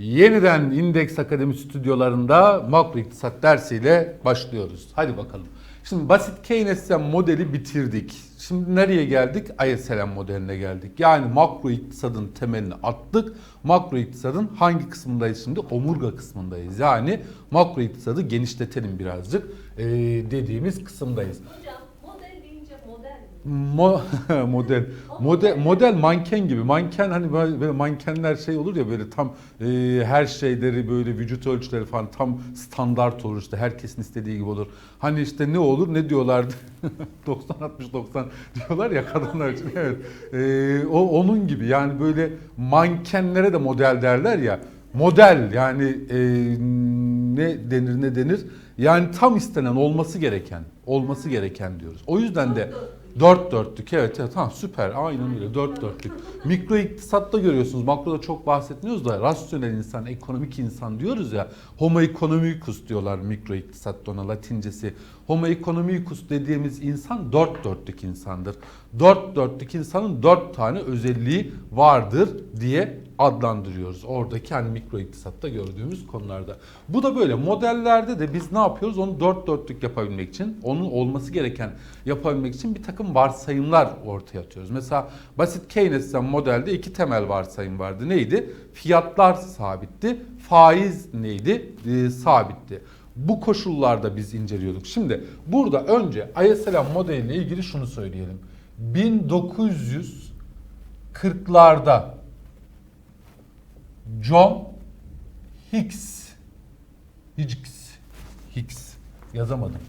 Yeniden İndeks Akademi stüdyolarında makro iktisat dersiyle başlıyoruz. Hadi bakalım. Şimdi basit Keynesyen modeli bitirdik. Şimdi nereye geldik? ISLM modeline geldik. Yani makro iktisadın temelini attık. Makro iktisadın hangi kısmındayız şimdi? Omurga kısmındayız. Yani makro iktisadı genişletelim birazcık ee, dediğimiz kısımdayız. Hocam model deyince model mi? Mo model. Model model manken gibi. Manken hani böyle, böyle mankenler şey olur ya böyle tam e, her şeyleri böyle vücut ölçüleri falan tam standart olur işte. Herkesin istediği gibi olur. Hani işte ne olur ne diyorlardı? 90 60 90 diyorlar ya kadınlar için. Evet. E, o onun gibi. Yani böyle mankenlere de model derler ya. Model yani e, ne denir ne denir? Yani tam istenen olması gereken olması gereken diyoruz. O yüzden de Dört dörtlük evet evet tamam süper aynen öyle dört dörtlük. Mikro iktisatta görüyorsunuz makroda çok bahsetmiyoruz da rasyonel insan, ekonomik insan diyoruz ya. Homo economicus diyorlar mikro iktisatta ona latincesi. Homo economicus dediğimiz insan dört dörtlük insandır. Dört dörtlük insanın dört tane özelliği vardır diye adlandırıyoruz. Oradaki hani mikro iktisatta gördüğümüz konularda. Bu da böyle modellerde de biz ne yapıyoruz? Onu dört dörtlük yapabilmek için, onun olması gereken yapabilmek için bir takım varsayımlar ortaya atıyoruz. Mesela basit Keynesyen modelde iki temel varsayım vardı. Neydi? Fiyatlar sabitti. Faiz neydi? Ee, sabitti. Bu koşullarda biz inceliyorduk. Şimdi burada önce ISLM modeliyle ilgili şunu söyleyelim. 1940'larda John Hicks Hicks Hicks yazamadım.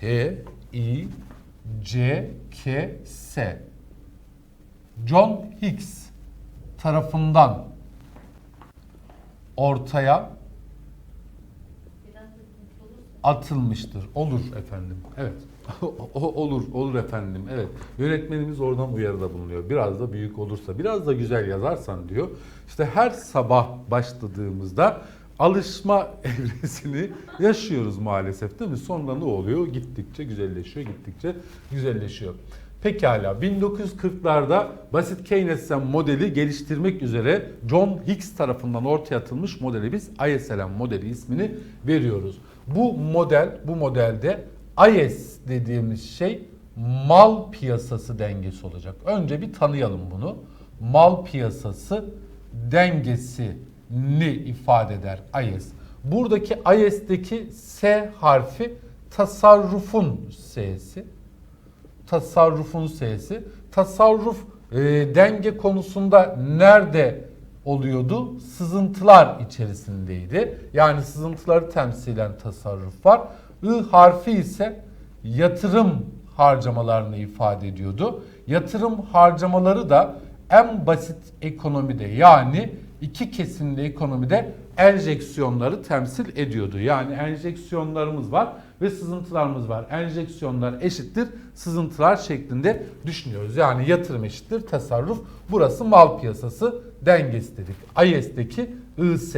H I C K S John Hicks tarafından ortaya atılmıştır. Olur efendim. Evet. O- olur, olur efendim. Evet. Yönetmenimiz oradan uyarıda bulunuyor. Biraz da büyük olursa, biraz da güzel yazarsan diyor. İşte her sabah başladığımızda alışma evresini yaşıyoruz maalesef değil mi? Sonra ne oluyor? Gittikçe güzelleşiyor, gittikçe güzelleşiyor. Pekala 1940'larda basit Keynesyen modeli geliştirmek üzere John Hicks tarafından ortaya atılmış modeli biz ISLM modeli ismini veriyoruz. Bu model bu modelde IS dediğimiz şey mal piyasası dengesi olacak. Önce bir tanıyalım bunu. Mal piyasası dengesini ifade eder IS. Buradaki IS'deki S harfi tasarrufun S'si tasarrufun S'si. Tasarruf e, denge konusunda nerede oluyordu? Sızıntılar içerisindeydi. Yani sızıntıları temsilen tasarruf var. I harfi ise yatırım harcamalarını ifade ediyordu. Yatırım harcamaları da en basit ekonomide yani iki kesimli ekonomide enjeksiyonları temsil ediyordu. Yani enjeksiyonlarımız var ve sızıntılarımız var. Enjeksiyonlar eşittir sızıntılar şeklinde düşünüyoruz. Yani yatırım eşittir tasarruf. Burası mal piyasası dengesi dedik. IS'deki IS.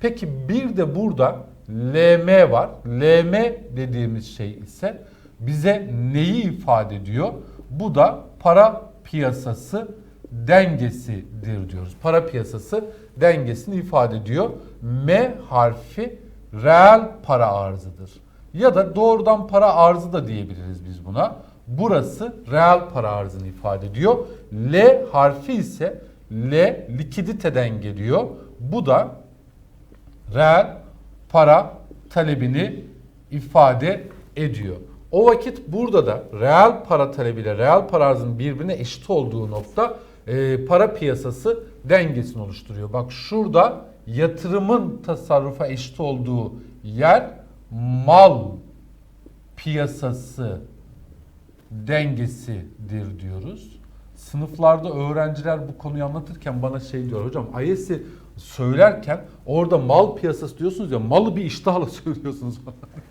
Peki bir de burada LM var. LM dediğimiz şey ise bize neyi ifade ediyor? Bu da para piyasası dengesidir diyoruz. Para piyasası dengesini ifade ediyor. M harfi reel para arzıdır. Ya da doğrudan para arzı da diyebiliriz biz buna. Burası reel para arzını ifade ediyor. L harfi ise L likiditeden geliyor. Bu da reel para talebini ifade ediyor. O vakit burada da reel para talebiyle reel para arzının birbirine eşit olduğu nokta e, para piyasası dengesini oluşturuyor. Bak şurada yatırımın tasarrufa eşit olduğu yer mal piyasası dengesidir diyoruz. Sınıflarda öğrenciler bu konuyu anlatırken bana şey diyor hocam IS'i söylerken orada mal piyasası diyorsunuz ya malı bir iştahla söylüyorsunuz.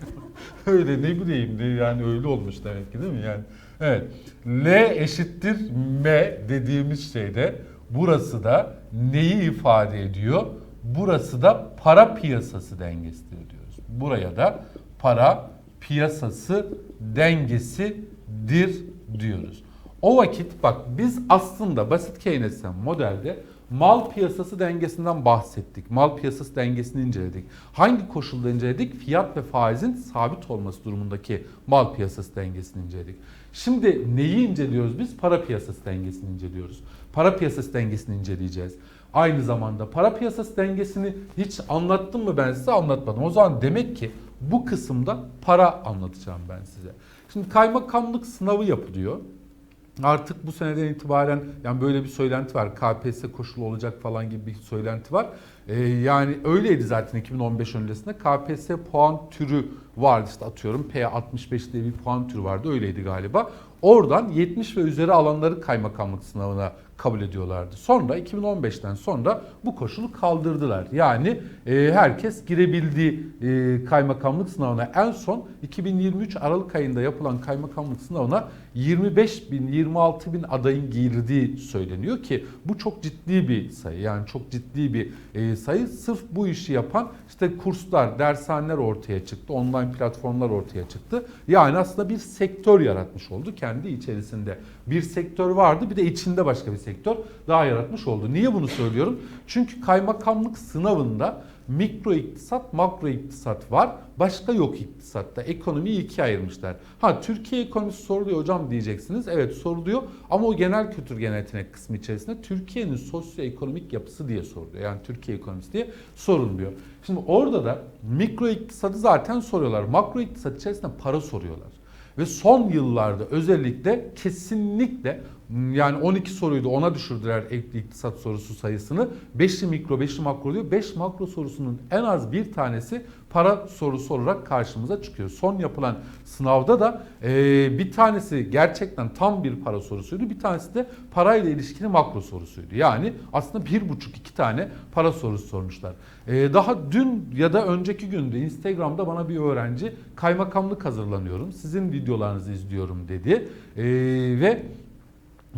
öyle ne bileyim yani öyle olmuş demek ki değil mi yani? Evet. L eşittir M dediğimiz şeyde burası da neyi ifade ediyor? Burası da para piyasası dengesidir diyoruz. Buraya da para piyasası dengesidir diyoruz. O vakit bak biz aslında basit Keynesyen modelde mal piyasası dengesinden bahsettik. Mal piyasası dengesini inceledik. Hangi koşulda inceledik? Fiyat ve faizin sabit olması durumundaki mal piyasası dengesini inceledik. Şimdi neyi inceliyoruz biz? Para piyasası dengesini inceliyoruz. Para piyasası dengesini inceleyeceğiz. Aynı zamanda para piyasası dengesini hiç anlattım mı ben size anlatmadım. O zaman demek ki bu kısımda para anlatacağım ben size. Şimdi kaymakamlık sınavı yapılıyor. Artık bu seneden itibaren yani böyle bir söylenti var. KPSS koşulu olacak falan gibi bir söylenti var. Ee, yani öyleydi zaten 2015 öncesinde. KPSS puan türü vardı işte atıyorum P65 diye bir puan türü vardı öyleydi galiba. Oradan 70 ve üzeri alanları kaymakamlık sınavına kabul ediyorlardı. Sonra 2015'ten sonra bu koşulu kaldırdılar. Yani e, herkes girebildiği e, kaymakamlık sınavına en son 2023 Aralık ayında yapılan kaymakamlık sınavına 25 bin 26 bin adayın girdiği söyleniyor ki bu çok ciddi bir sayı. Yani çok ciddi bir e, sayı. Sırf bu işi yapan işte kurslar, dershaneler ortaya çıktı. Online platformlar ortaya çıktı. Yani aslında bir sektör yaratmış oldu kendi içerisinde. Bir sektör vardı bir de içinde başka bir sektör daha yaratmış oldu. Niye bunu söylüyorum? Çünkü kaymakamlık sınavında mikro iktisat, makro iktisat var. Başka yok iktisatta. Ekonomiyi ikiye ayırmışlar. Ha Türkiye ekonomisi soruluyor hocam diyeceksiniz. Evet soruluyor ama o genel kültür genel yetenek kısmı içerisinde Türkiye'nin sosyoekonomik yapısı diye soruluyor. Yani Türkiye ekonomisi diye sorulmuyor. Şimdi orada da mikro iktisadı zaten soruyorlar. Makro iktisat içerisinde para soruyorlar. Ve son yıllarda özellikle kesinlikle yani 12 soruydu ona düşürdüler iktisat sorusu sayısını. 5'li mikro 5'li makro diyor. 5 makro sorusunun en az bir tanesi para sorusu olarak karşımıza çıkıyor. Son yapılan sınavda da e, bir tanesi gerçekten tam bir para sorusuydu. Bir tanesi de parayla ilişkili makro sorusuydu. Yani aslında bir buçuk iki tane para sorusu sormuşlar. E, daha dün ya da önceki günde Instagram'da bana bir öğrenci kaymakamlık hazırlanıyorum. Sizin videolarınızı izliyorum dedi. E, ve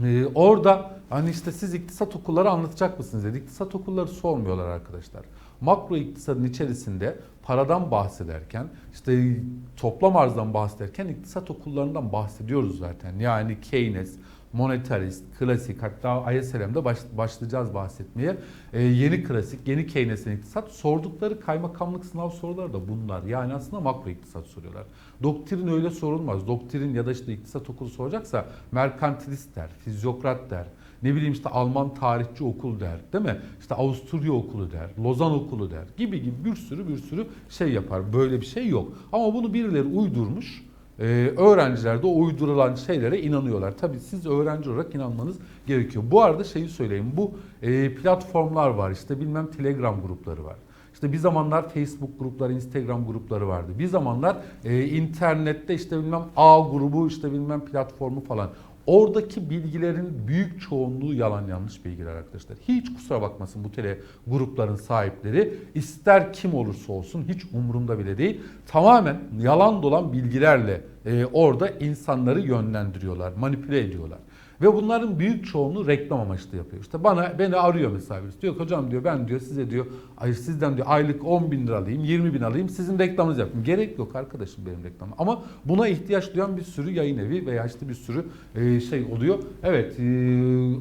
ee, orada hani işte siz iktisat okulları anlatacak mısınız dedi. İktisat okulları sormuyorlar arkadaşlar. Makro iktisadın içerisinde paradan bahsederken işte toplam arzdan bahsederken iktisat okullarından bahsediyoruz zaten. Yani Keynes, monetarist, klasik hatta ISLM'de baş, başlayacağız bahsetmeye. Ee, yeni klasik, yeni Keynes'in iktisat sordukları kaymakamlık sınav soruları da bunlar. Yani aslında makro iktisat soruyorlar. Doktrin öyle sorulmaz. Doktrin ya da işte iktisat okulu soracaksa merkantilist der, fizyokrat der. Ne bileyim işte Alman tarihçi okul der değil mi? İşte Avusturya okulu der, Lozan okulu der gibi gibi bir sürü bir sürü şey yapar. Böyle bir şey yok. Ama bunu birileri uydurmuş. Ee, öğrenciler de o uydurulan şeylere inanıyorlar. Tabii siz öğrenci olarak inanmanız gerekiyor. Bu arada şeyi söyleyeyim. Bu e, platformlar var işte bilmem Telegram grupları var. İşte bir zamanlar Facebook grupları, Instagram grupları vardı. Bir zamanlar e, internette işte bilmem A grubu, işte bilmem platformu falan. Oradaki bilgilerin büyük çoğunluğu yalan yanlış bilgiler arkadaşlar. Hiç kusura bakmasın bu tele grupların sahipleri. ister kim olursa olsun hiç umurumda bile değil. Tamamen yalan dolan bilgilerle e, orada insanları yönlendiriyorlar, manipüle ediyorlar. Ve bunların büyük çoğunluğu reklam amaçlı yapıyor. İşte bana beni arıyor mesela birisi. Diyor hocam diyor ben diyor size diyor ay sizden diyor aylık 10 bin lira alayım 20 bin alayım sizin reklamınızı yapayım. Gerek yok arkadaşım benim reklamım. Ama buna ihtiyaç duyan bir sürü yayın evi veya işte bir sürü e, şey oluyor. Evet e,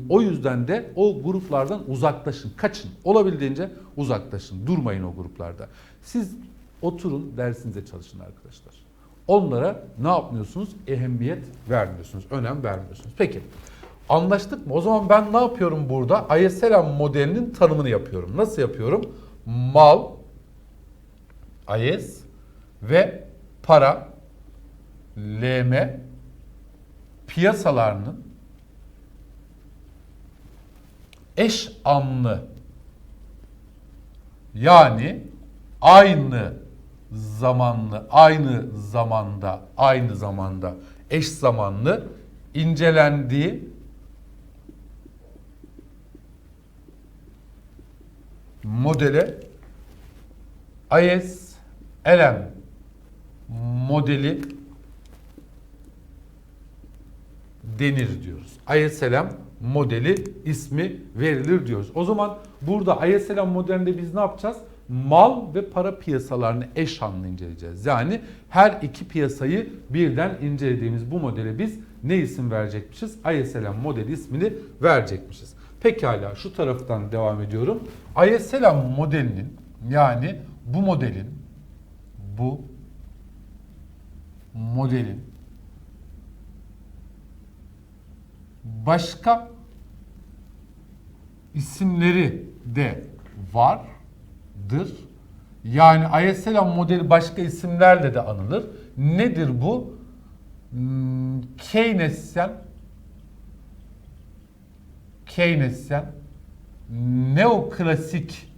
o yüzden de o gruplardan uzaklaşın. Kaçın. Olabildiğince uzaklaşın. Durmayın o gruplarda. Siz oturun dersinize çalışın arkadaşlar. Onlara ne yapmıyorsunuz? Ehemmiyet vermiyorsunuz, önem vermiyorsunuz. Peki anlaştık mı? O zaman ben ne yapıyorum burada? ISLM modelinin tanımını yapıyorum. Nasıl yapıyorum? Mal, IS ve para, LM piyasalarının eş anlı yani aynı zamanlı, aynı zamanda, aynı zamanda eş zamanlı incelendiği modele ISLM modeli denir diyoruz. ISLM modeli ismi verilir diyoruz. O zaman burada ISLM modelinde biz ne yapacağız? Mal ve para piyasalarını eş anlı inceleyeceğiz. Yani her iki piyasayı birden incelediğimiz bu modele biz ne isim verecekmişiz? ISLM modeli ismini verecekmişiz. Pekala şu taraftan devam ediyorum. ISLM modelinin yani bu modelin bu modelin başka isimleri de vardır. Yani ISLM modeli başka isimlerle de anılır. Nedir bu? Hmm, Keynesyen Keynesyen neoklasik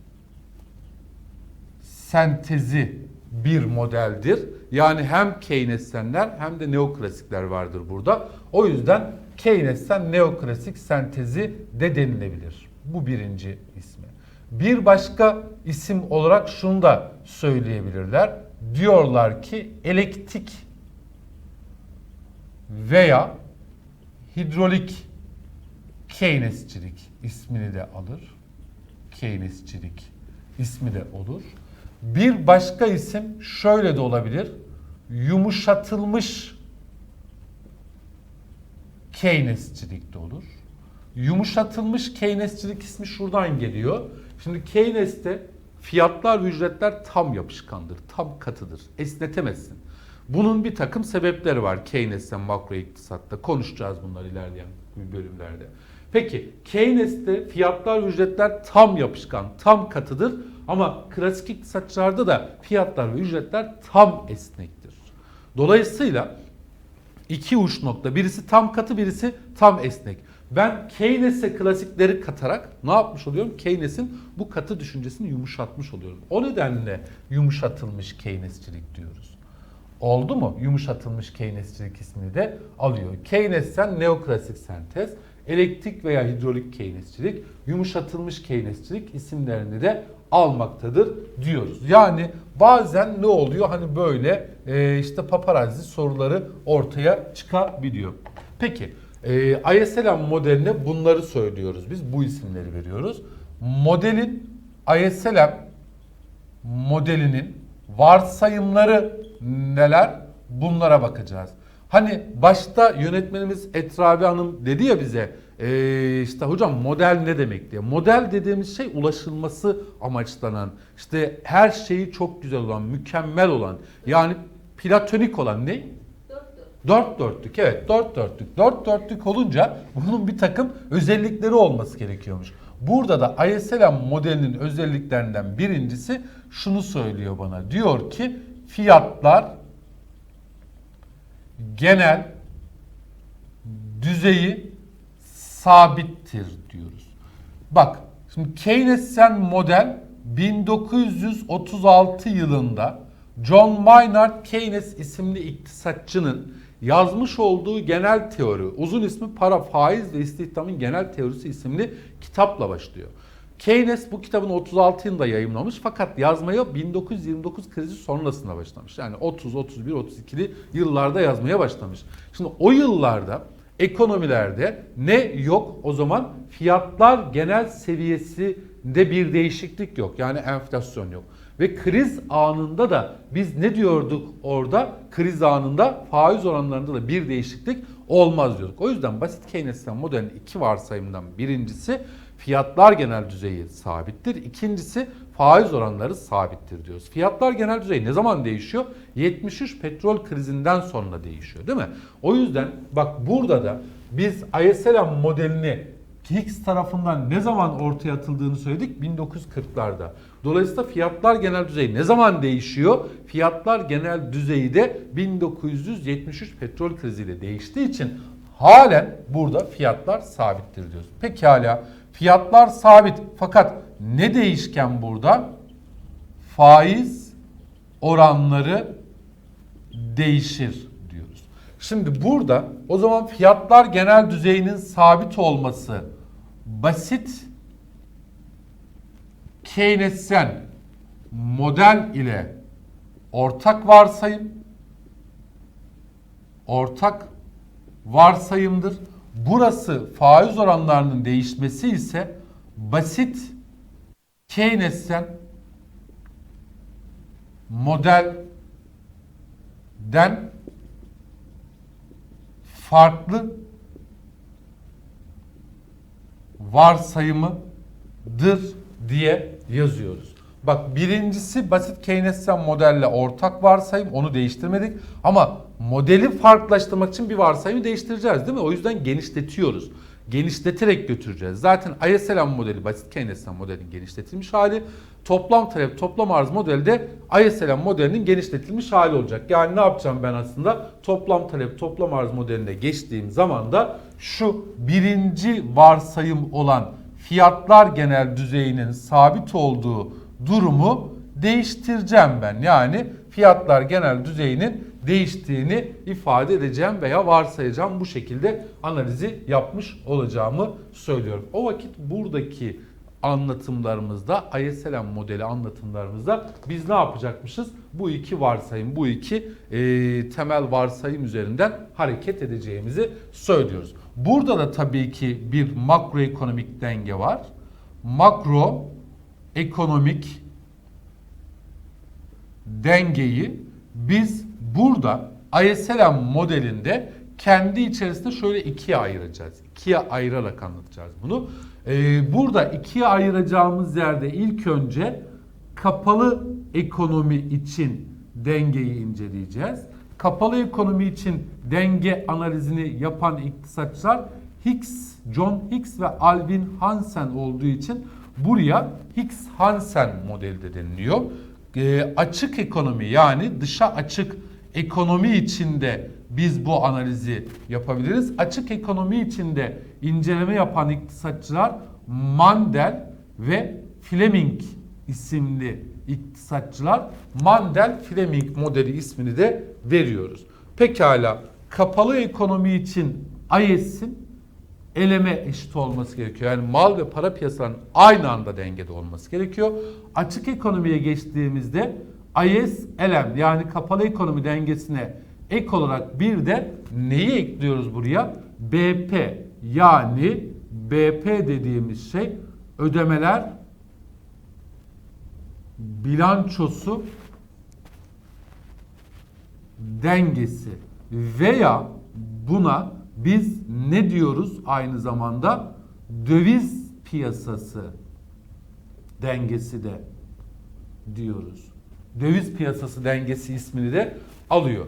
sentezi bir modeldir. Yani hem Keynesyenler hem de neoklasikler vardır burada. O yüzden Keynesyen neoklasik sentezi de denilebilir. Bu birinci ismi. Bir başka isim olarak şunu da söyleyebilirler. Diyorlar ki elektrik veya hidrolik Keynesçilik ismini de alır. Keynesçilik ismi de olur. Bir başka isim şöyle de olabilir. Yumuşatılmış Keynesçilik de olur. Yumuşatılmış Keynesçilik ismi şuradan geliyor. Şimdi Keynes'te fiyatlar ücretler tam yapışkandır, tam katıdır. Esnetemezsin. Bunun bir takım sebepleri var Keynes'ten makro iktisatta. Konuşacağız bunları ilerleyen bölümlerde. Peki Keynes'te fiyatlar ücretler tam yapışkan, tam katıdır. Ama klasik iktisatçılarda da fiyatlar ve ücretler tam esnektir. Dolayısıyla iki uç nokta. Birisi tam katı, birisi tam esnek. Ben Keynes'e klasikleri katarak ne yapmış oluyorum? Keynes'in bu katı düşüncesini yumuşatmış oluyorum. O nedenle yumuşatılmış Keynesçilik diyoruz. Oldu mu? Yumuşatılmış Keynesçilik ismini de alıyor. Keynes'ten neoklasik sentez, elektrik veya hidrolik Keynesçilik, yumuşatılmış Keynesçilik isimlerini de almaktadır diyoruz. Yani bazen ne oluyor? Hani böyle e, işte paparazzi soruları ortaya çıkabiliyor. Peki e, ISLM modeline bunları söylüyoruz biz. Bu isimleri veriyoruz. Modelin ISLM modelinin varsayımları neler? Bunlara bakacağız. Hani başta yönetmenimiz Etrabi Hanım dedi ya bize "Ee, işte hocam model ne demek diye. Model dediğimiz şey ulaşılması amaçlanan işte her şeyi çok güzel olan, mükemmel olan yani platonik olan ne? Dört dört. Dört dörtlük evet dört dörtlük. Dört dörtlük olunca bunun bir takım özellikleri olması gerekiyormuş. Burada da ISLM modelinin özelliklerinden birincisi şunu söylüyor bana. Diyor ki fiyatlar genel düzeyi sabittir diyoruz. Bak şimdi Keynesyen model 1936 yılında John Maynard Keynes isimli iktisatçının yazmış olduğu genel teori, uzun ismi para, faiz ve istihdamın genel teorisi isimli kitapla başlıyor. Keynes bu kitabını 36 yılında yayımlamış fakat yazmaya 1929 krizi sonrasında başlamış. Yani 30, 31, 32'li yıllarda yazmaya başlamış. Şimdi o yıllarda ekonomilerde ne yok o zaman fiyatlar genel seviyesinde bir değişiklik yok. Yani enflasyon yok. Ve kriz anında da biz ne diyorduk orada? Kriz anında faiz oranlarında da bir değişiklik olmaz diyorduk. O yüzden basit Keynesyen modelin iki varsayımından birincisi fiyatlar genel düzeyi sabittir. İkincisi faiz oranları sabittir diyoruz. Fiyatlar genel düzeyi ne zaman değişiyor? 73 petrol krizinden sonra değişiyor değil mi? O yüzden bak burada da biz ISLM modelini Higgs tarafından ne zaman ortaya atıldığını söyledik? 1940'larda. Dolayısıyla fiyatlar genel düzeyi ne zaman değişiyor? Fiyatlar genel düzeyi de 1973 petrol kriziyle değiştiği için halen burada fiyatlar sabittir diyoruz. Pekala fiyatlar sabit fakat ne değişken burada? Faiz oranları değişir diyoruz. Şimdi burada o zaman fiyatlar genel düzeyinin sabit olması basit Keynesyen model ile ortak varsayım ortak varsayımdır. Burası faiz oranlarının değişmesi ise basit Keynesyen modelden farklı varsayımıdır diye yazıyoruz. Bak birincisi basit Keynesyen modelle ortak varsayım onu değiştirmedik ama modeli farklılaştırmak için bir varsayımı değiştireceğiz değil mi? O yüzden genişletiyoruz. Genişleterek götüreceğiz. Zaten ISLM modeli basit Keynesyen modelin genişletilmiş hali. Toplam talep toplam arz modeli de ISLM modelinin genişletilmiş hali olacak. Yani ne yapacağım ben aslında? Toplam talep toplam arz modeline geçtiğim zaman da şu birinci varsayım olan fiyatlar genel düzeyinin sabit olduğu durumu değiştireceğim ben. Yani fiyatlar genel düzeyinin değiştiğini ifade edeceğim veya varsayacağım. Bu şekilde analizi yapmış olacağımı söylüyorum. O vakit buradaki anlatımlarımızda ISLM modeli anlatımlarımızda biz ne yapacakmışız? Bu iki varsayım, bu iki e, temel varsayım üzerinden hareket edeceğimizi söylüyoruz. Burada da tabii ki bir makroekonomik denge var. Makro ekonomik dengeyi biz burada ISLM modelinde kendi içerisinde şöyle ikiye ayıracağız. İkiye ayırarak anlatacağız bunu. Ee, burada ikiye ayıracağımız yerde ilk önce kapalı ekonomi için dengeyi inceleyeceğiz. Kapalı ekonomi için denge analizini yapan iktisatçılar Hicks, John Hicks ve Alvin Hansen olduğu için buraya Hicks-Hansen modeli de deniliyor. Ee, açık ekonomi yani dışa açık ekonomi içinde biz bu analizi yapabiliriz. Açık ekonomi içinde inceleme yapan iktisatçılar Mandel ve Fleming isimli iktisatçılar Mandel Fleming modeli ismini de veriyoruz. Pekala kapalı ekonomi için IS'in eleme eşit olması gerekiyor. Yani mal ve para piyasalarının aynı anda dengede olması gerekiyor. Açık ekonomiye geçtiğimizde IS elem yani kapalı ekonomi dengesine ek olarak bir de neyi ekliyoruz buraya? BP yani BP dediğimiz şey ödemeler bilançosu dengesi veya buna biz ne diyoruz aynı zamanda döviz piyasası dengesi de diyoruz. Döviz piyasası dengesi ismini de alıyor.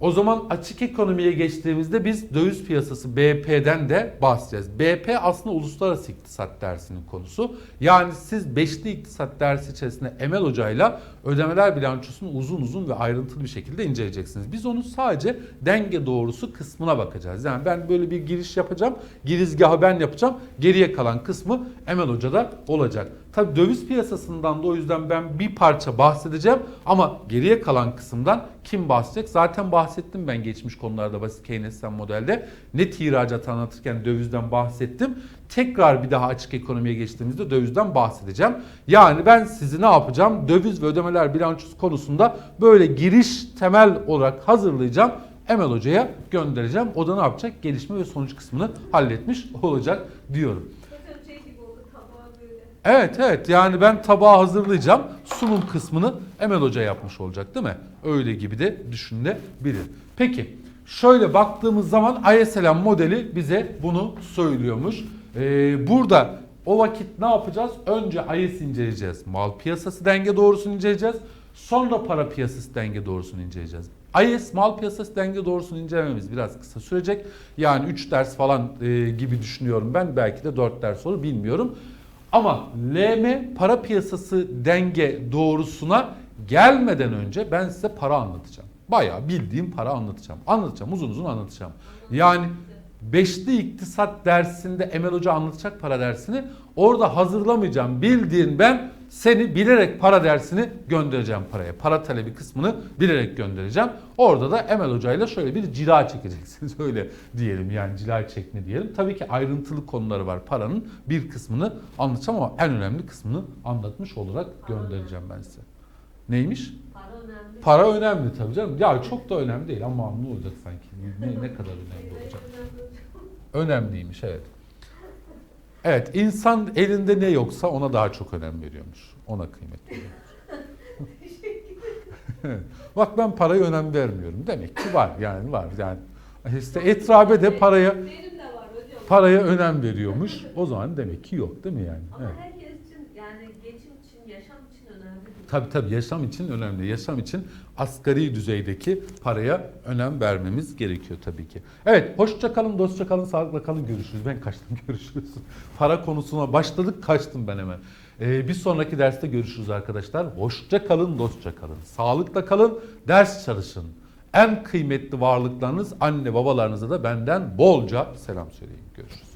O zaman açık ekonomiye geçtiğimizde biz döviz piyasası BP'den de bahsedeceğiz. BP aslında uluslararası iktisat dersinin konusu. Yani siz beşli iktisat dersi içerisinde Emel Hoca'yla ödemeler bilançosunu uzun uzun ve ayrıntılı bir şekilde inceleyeceksiniz. Biz onun sadece denge doğrusu kısmına bakacağız. Yani ben böyle bir giriş yapacağım. Girizgahı ben yapacağım. Geriye kalan kısmı Emel Hoca'da olacak. Tabii döviz piyasasından da o yüzden ben bir parça bahsedeceğim ama geriye kalan kısımdan kim bahsedecek? Zaten bahsettim ben geçmiş konularda basit Keynesyen modelde. Net ihracat anlatırken dövizden bahsettim. Tekrar bir daha açık ekonomiye geçtiğimizde dövizden bahsedeceğim. Yani ben sizi ne yapacağım? Döviz ve ödemeler bilançosu konusunda böyle giriş temel olarak hazırlayacağım. Emel Hoca'ya göndereceğim. O da ne yapacak? Gelişme ve sonuç kısmını halletmiş olacak diyorum. Hocam şey gibi oldu tabağı böyle. Evet evet yani ben tabağı hazırlayacağım. Sunum kısmını Emel Hoca yapmış olacak değil mi? Öyle gibi de düşünülebilir. Peki şöyle baktığımız zaman ISLM modeli bize bunu söylüyormuş. Ee, burada o vakit ne yapacağız? Önce IS inceleyeceğiz. Mal piyasası denge doğrusunu inceleyeceğiz. Sonra para piyasası denge doğrusunu inceleyeceğiz. IS mal piyasası denge doğrusunu incelememiz biraz kısa sürecek. Yani 3 ders falan e, gibi düşünüyorum ben. Belki de 4 ders olur bilmiyorum. Ama LM para piyasası denge doğrusuna gelmeden önce ben size para anlatacağım. Bayağı bildiğim para anlatacağım. Anlatacağım uzun uzun anlatacağım. Yani Beşli iktisat dersinde Emel Hoca anlatacak para dersini. Orada hazırlamayacağım. Bildiğin ben seni bilerek para dersini göndereceğim paraya. Para talebi kısmını bilerek göndereceğim. Orada da Emel Hoca ile şöyle bir cila çekeceksiniz. Öyle diyelim yani cila çekme diyelim. Tabii ki ayrıntılı konuları var paranın. Bir kısmını anlatacağım ama en önemli kısmını anlatmış olarak göndereceğim ben size. Neymiş? Para önemli. Para önemli tabii canım. Ya çok da önemli değil ama ne olacak sanki? Ne, ne kadar önemli olacak? Önemliymiş evet. Evet insan elinde ne yoksa ona daha çok önem veriyormuş. Ona kıymet veriyormuş. Bak ben paraya önem vermiyorum. Demek ki var yani var yani. İşte etrabe de paraya paraya önem veriyormuş. O zaman demek ki yok değil mi yani? Evet. herkes için yani geçim için, yaşam için önemli. değil. Tabii tabii yaşam için önemli. Yaşam için asgari düzeydeki paraya önem vermemiz gerekiyor tabii ki. Evet hoşça kalın, dostça kalın, sağlıkla kalın. Görüşürüz. Ben kaçtım görüşürüz. Para konusuna başladık kaçtım ben hemen. Ee, bir sonraki derste görüşürüz arkadaşlar. Hoşça kalın, dostça kalın. Sağlıkla kalın, ders çalışın. En kıymetli varlıklarınız anne babalarınıza da benden bolca selam söyleyin. Görüşürüz.